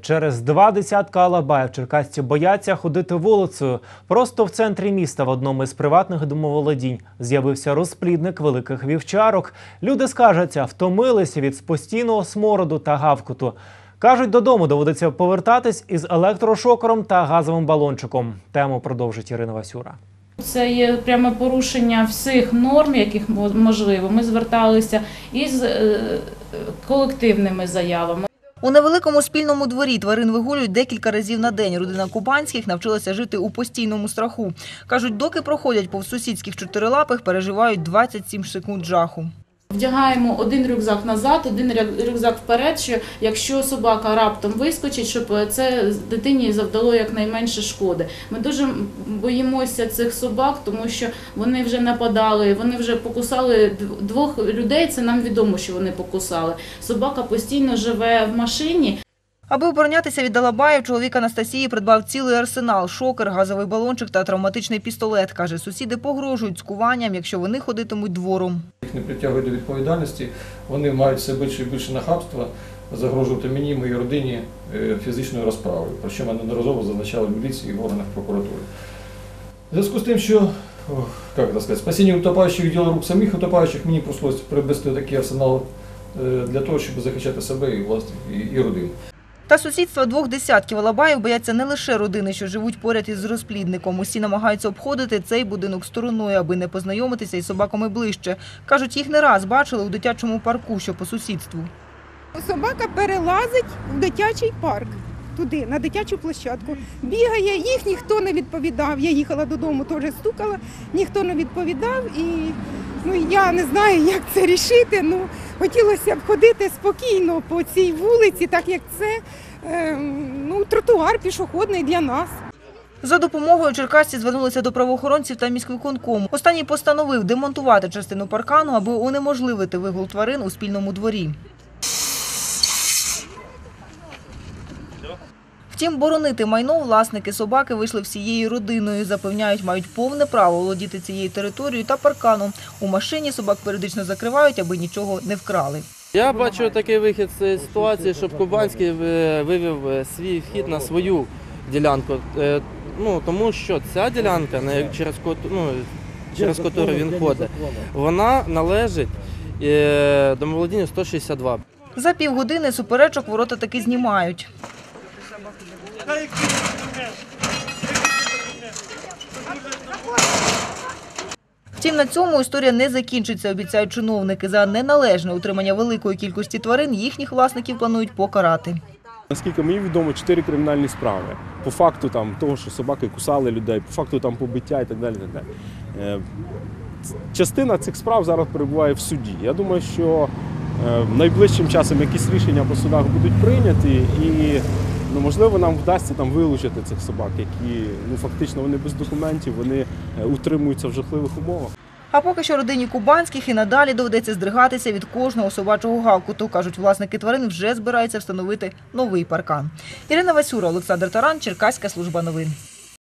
Через два десятка алабаїв черкасці бояться ходити вулицею. Просто в центрі міста в одному із приватних домоволодінь з'явився розплідник великих вівчарок. Люди скаржаться, втомилися від постійного смороду та гавкоту. Кажуть, додому доводиться повертатись із електрошокером та газовим балончиком. Тему продовжить Ірина Васюра. Це є пряме порушення всіх норм, яких можливо. Ми зверталися із е, колективними заявами. У невеликому спільному дворі тварин вигулюють декілька разів на день. Родина Кубанських навчилася жити у постійному страху. Кажуть, доки проходять повз сусідських чотирилапих, переживають 27 секунд жаху. Вдягаємо один рюкзак назад, один рюкзак вперед, що якщо собака раптом вискочить, щоб це дитині завдало якнайменше шкоди. Ми дуже боїмося цих собак, тому що вони вже нападали, вони вже покусали двох людей. Це нам відомо, що вони покусали. Собака постійно живе в машині. Аби оборонятися від Алабаїв, чоловік Анастасії придбав цілий арсенал – шокер, газовий балончик та травматичний пістолет. Каже, сусіди погрожують скуванням, якщо вони ходитимуть двором. Їх не притягують до відповідальності, вони мають все більше і більше нахабства, загрожувати мені, моїй родині е, фізичною розправою, про що ми неодноразово зазначали в міліції і в органах прокуратури. В зв'язку з тим, що спасіння утопаючих діло рук самих утопаючих, мені прийшлось приобрести такий арсенал е, для того, щоб захищати себе і власне і родину. Та сусідства двох десятків Алабаїв бояться не лише родини, що живуть поряд із розплідником. Усі намагаються обходити цей будинок стороною, аби не познайомитися із собаками ближче. Кажуть, їх не раз бачили у дитячому парку, що по сусідству. Собака перелазить в дитячий парк. Туди, на дитячу площадку. Бігає, їх ніхто не відповідав. Я їхала додому, теж стукала, ніхто не відповідав. І ну, я не знаю, як це рішити. Ну, хотілося б ходити спокійно по цій вулиці, так як це е, ну, тротуар пішохідний для нас. За допомогою черкасці звернулися до правоохоронців та міськвиконкому. Останній постановив демонтувати частину паркану, аби унеможливити вигул тварин у спільному дворі. Втім, боронити майно власники собаки вийшли всією родиною. Запевняють, мають повне право володіти цією територією та парканом. У машині собак періодично закривають, аби нічого не вкрали. Я бачу такий вихід з цієї ситуації, щоб Кубанський е, вивів е, свій вхід на свою ділянку. Е, Ну, тому що ця ділянка, через, ну, через яку він ходить, вона належить домоволодінню 162. За півгодини суперечок ворота таки знімають. Втім, на цьому історія не закінчиться, обіцяють чиновники. За неналежне утримання великої кількості тварин їхніх власників планують покарати. Наскільки мені відомо, чотири кримінальні справи. По факту там, того, що собаки кусали людей, по факту там побиття і так далі. Так далі. Е, Частина цих справ зараз перебуває в суді. Я думаю, що е, найближчим часом якісь рішення по судах будуть прийняті, і ну, можливо нам вдасться там вилучити цих собак, які ну, фактично вони без документів, вони е, утримуються в жахливих умовах. А поки що родині Кубанських і надалі доведеться здригатися від кожного собачого гавкуту. Кажуть, власники тварин вже збираються встановити новий паркан. Ірина Васюра, Олександр Таран, Черкаська служба новин.